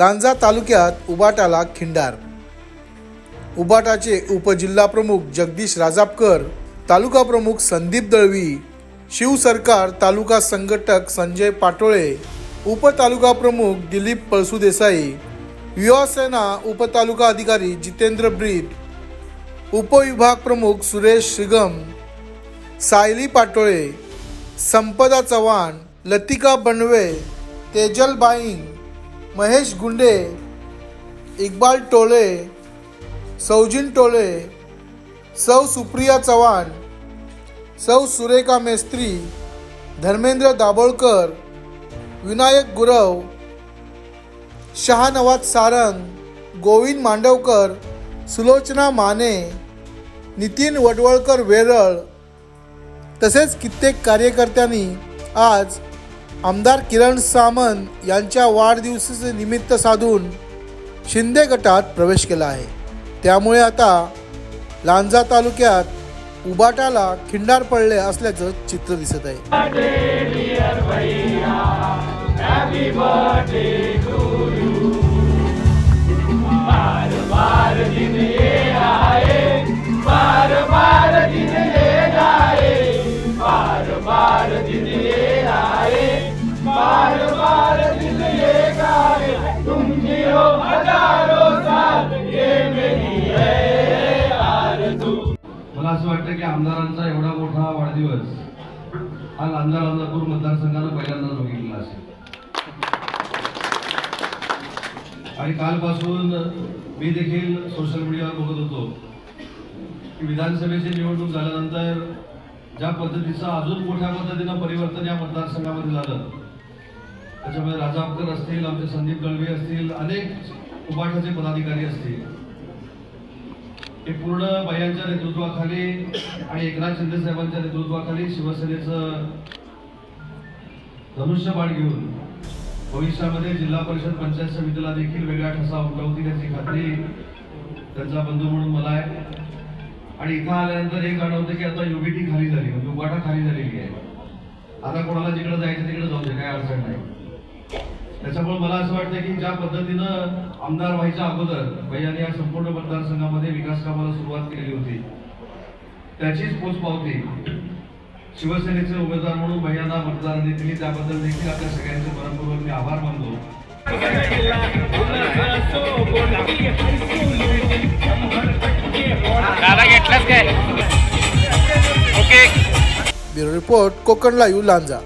लांजा तालुक्यात उबाटाला खिंडार. उबाटाचे उपजिल्हाप्रमुख जगदीश राजापकर तालुका प्रमुख संदीप दळवी शिवसरकार तालुका संघटक संजय पाटोळे उपतालुका प्रमुख दिलीप पळसुदेसाई युवासेना उपतालुका अधिकारी जितेंद्र ब्रीट उपविभाग प्रमुख सुरेश श्रीगम सायली पाटोळे संपदा चव्हाण लतिका बनवे तेजल बाईंग महेश गुंडे इक्बाल टोळे सौजिन टोळे सौ सुप्रिया चव्हाण सौ सुरेखा मेस्त्री धर्मेंद्र दाभोळकर विनायक गुरव शहानवाज सारंग गोविंद मांडवकर सुलोचना माने नितीन वडवळकर वेरळ तसेच कित्येक कार्यकर्त्यांनी आज आमदार किरण सामंत यांच्या वाढदिवसाचे निमित्त साधून शिंदे गटात प्रवेश केला आहे. त्यामुळे आता लांजा तालुक्यात उबाटाला खिंडार पडले असल्याचं चित्र दिसत आहे. असं वाटतं की आमदारांचा एवढा मोठा वाढदिवस हा लांजा लांजापूर मतदारसंघानं पहिल्यांदाच बघितला असेल. आणि कालपासून मी देखील सोशल मीडियावर बघत होतो की विधानसभेची निवडणूक झाल्यानंतर ज्या पद्धतीचं अजून मोठ्या पद्धतीनं परिवर्तन या मतदारसंघामध्ये झालं त्याच्यामध्ये राजापकर असतील आमचे संदीप गळवी असतील अनेक उपाठाचे पदाधिकारी असतील. हे पूर्ण बायांच्या नेतृत्वाखाली आणि एकनाथ शिंदे साहेबांच्या नेतृत्वाखाली शिवसेनेचं धनुष्यबाण घेऊन भविष्यामध्ये जिल्हा परिषद पंचायत समितीला देखील वेगळा ठसा उमटवतील याची खात्री त्यांचा बंधू म्हणून मला आहे. आणि इथं आल्यानंतर हे जाणवतं की आता युबीटी खाली झाली म्हणजे उबाटा खाली झालेली आहे. आता कोणाला जिकडे जायचं तिकडे जाऊ दे काय अडचण नाही. त्याच्यामुळे मला असं वाटतं की ज्या पद्धतीनं आमदार व्हायच्या अगोदर भैयाने या संपूर्ण मतदारसंघामध्ये विकास कामाला सुरुवात केलेली होती त्याचीच पोचपावती शिवसेनेचे उमेदवार म्हणून भैयांना मतदारांनी दिली त्याबद्दल देखील आपल्या सगळ्यांचे मनपूर्वक मी आभार मानतो. दादा घेतलाच काय? Okay. Bureau report Konkan live Lanja.